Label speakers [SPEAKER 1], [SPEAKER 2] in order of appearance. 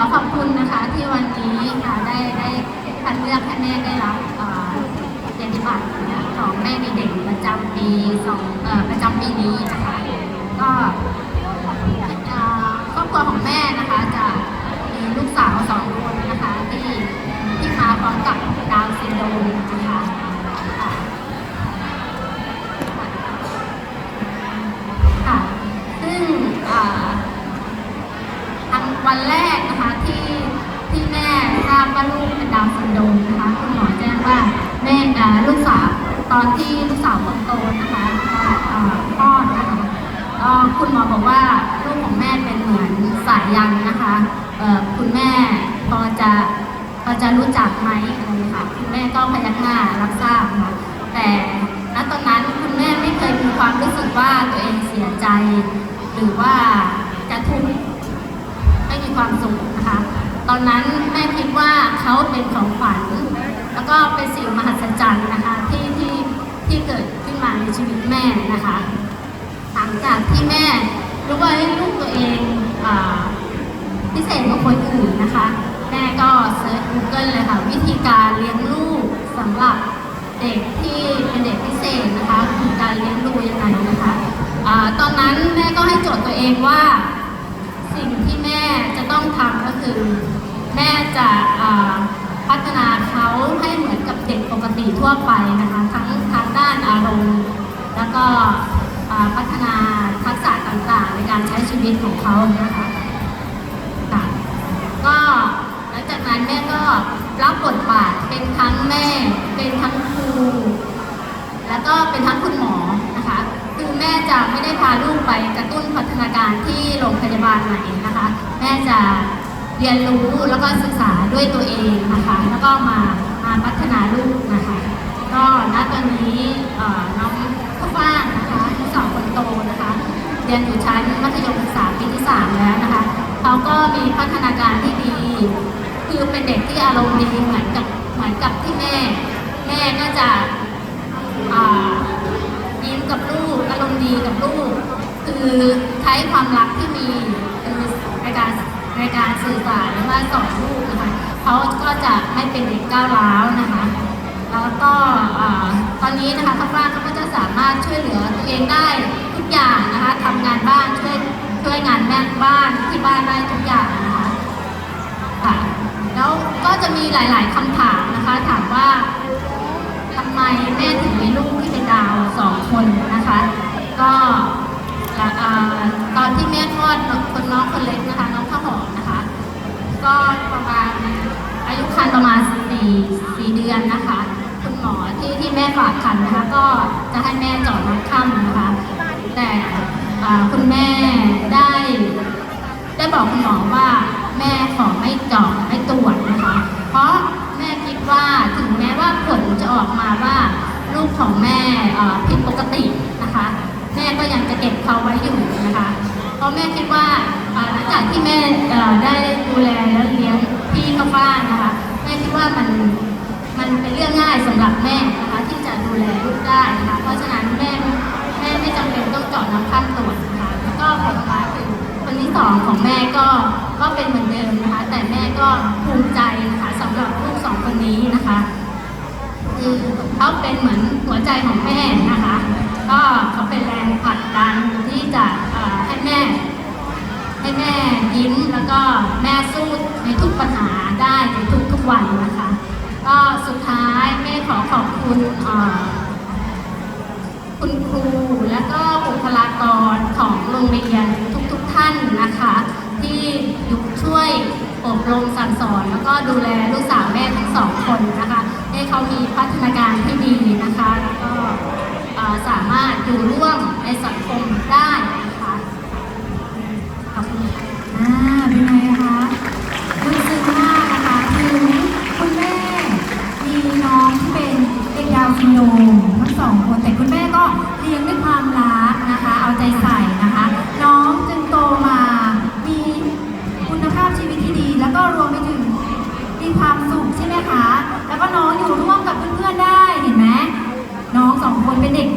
[SPEAKER 1] อขอบคุณนะคะที่วันนี้ค่ะได้ได้คัดเลือกให้แม่ได้รับเกียรติบัตรของแม่ดีเด่นประจำปีสองประจำปีนี้นะคะก็ครอบครัวของแม่นะคะจะมีลูกสาวสองคนนะคะที่ที่มาพร้อมกับดาวซินโดรมนะคะ ที่ลูกสาวคนโตนะคะคลอดนะคะก็คุณหมอบอกว่าลูกของแม่เป็นเหมือนสายยันนะคะคุณแม่พอจะพอจะรู้จักไหมอะไรค่ะคุณแม่ก็พยักหน้ารับทราบนะคะแต่ณตอนนั้นคุณแม่ไม่เคยมีความรู้สึกว่าตัวเองเสียใจ หรือว่าจะทุกข์ไม่มีความสุขนะคะตอนนั้นแม่คิดว่าเขาเป็นของขวัญแล้วก็เป็นสิ่งมหัศจรรย์นะคะ เกิดขึ้นมาในชีวิตแม่นะคะ หลังจากที่แม่รู้ว่าให้ลูกตัวเองอพิเศษกว่าคนอื่นนะคะ แม่ก็เซิร์ช Google เลยค่ะ วิธีการเลี้ยงลูกสำหรับเด็กที่เป็นเด็กพิเศษนะคะมีการเลี้ยงดูยังไงนะคะอาตอนนั้นแม่ก็ให้โจทย์ตัวเองว่า สิ่งที่แม่จะต้องทำก็คือ แม่จะอ่าพัฒนาเขาให้เหมือนกับเด็กปกติทั่วไปนะคะทั้งทางด้านอารมณ์ แล้วก็อ่า พัฒนาทักษะต่างๆ ในการใช้ชีวิตของเขาเนะคะค่ะก็หลังจากนั้นแม่ก็รับบทบาทเป็นทั้งแม่ เป็นทั้งครู แล้วก็เป็นทั้งคุณหมอนะคะ คือแม่จะไม่ได้พาลูกไปกระตุ้นพัฒนาการที่โรงพยาบาลไหนนะคะ แม่จะเรียนรู้แล้วก็ศึกษาด้วยตัวเองนะคะ แล้วก็มามาพัฒนาลูกนะคะ ก็ณตอนนี้น้องข้าวฟ่างนะคะ สาวคนโตนะคะ เรียนอยู่ชั้นมัธยมศึกษาปีที่สามแล้วนะคะเขาก็มีพัฒนาการที่ดี คือเป็นเด็กที่อารมณ์ดีเหมือนกับเหมือนกับที่แม่ แม่ก็จะอ่ายิ้มกับลูกอารมณ์ดีกับลูก คือใช้ความรักที่มีในการในการสื่อสารหรือว่าสอนลูกนะคะเขาก็จะไม่เป็นเด็กก้าวร้าวนะคะ แล้วก็ตอนนี้นะคะข้างล่างเขาก็จะสามารถช่วยเหลือตัวเองได้ทุกอย่างนะคะทำงานบ้านช่วยช่วยงานแม่บ้านที่บ้านได้ทุกอย่างนะคะค่ะแล้วก็จะมีหลาย ๆคำถามนะคะ ถามว่าทำไมแม่ถึงมีลูกที่เป็นดาวสองคนนะคะ ก็ตอนที่แม่คลอดคนน้องคนเล็กนะคะน้องข้าวหอมนะคะ ก็ประมาณอายุครรภ์ประมาณสี่สี่เดือนนะคะ หมอที่ที่แม่ฝากคันนะคะก็จะให้แม่เจอดน้ำค่ำนะคะ แต่คุณแม่ได้ ได้บอกคุณหมอว่าแม่ขอไม่เจาะไม่ตรวจนะคะ เพราะแม่คิดว่าถึงแม้ว่าผลจะออกมาว่าลูกของแม่ผิดปกตินะคะ แม่ก็ยังจะเก็บเขาไว้อยู่นะคะ เพราะแม่คิดว่าหลังจากที่แม่ได้ดูแลและเลี้ยงพี่ข้าบ้านนะคะแม่คิดว่ามันันเป็นเรื่องง่ายสำหรับแม่นะคะที่จะดูแลลูกได้นะคะเพราะฉะนั้นแม่แม่ไม่จำเป็นต้องเจาะน้ำข้ามตรวจนะคะแล้วก็ผลมาคือคนที่สองของแม่ก็ก็เป็นเหมือนเดิมนะคะ แต่แม่ก็ภูมิใจนะคะสำหรับลูกสองคนนี้นะคะคือเขาเป็นเหมือนหัวใจของแม่นะคะ ก็เขาเป็นแรงผลักดันที่จะให้แม่ ให้แม่ยิ้มแล้วก็แโรงเรียนทุกๆท่านนะคะ ที่ยุช่วยอบรมสั่งสอน แล้วก็ดูแลลูกสาวแม่ทั้งสองคนนะคะ ให้เขามีพัฒนาการที่ดีนะคะ แล้วก็สามารถอยู่ร่วมในสัง สองคนเป็นเด็ก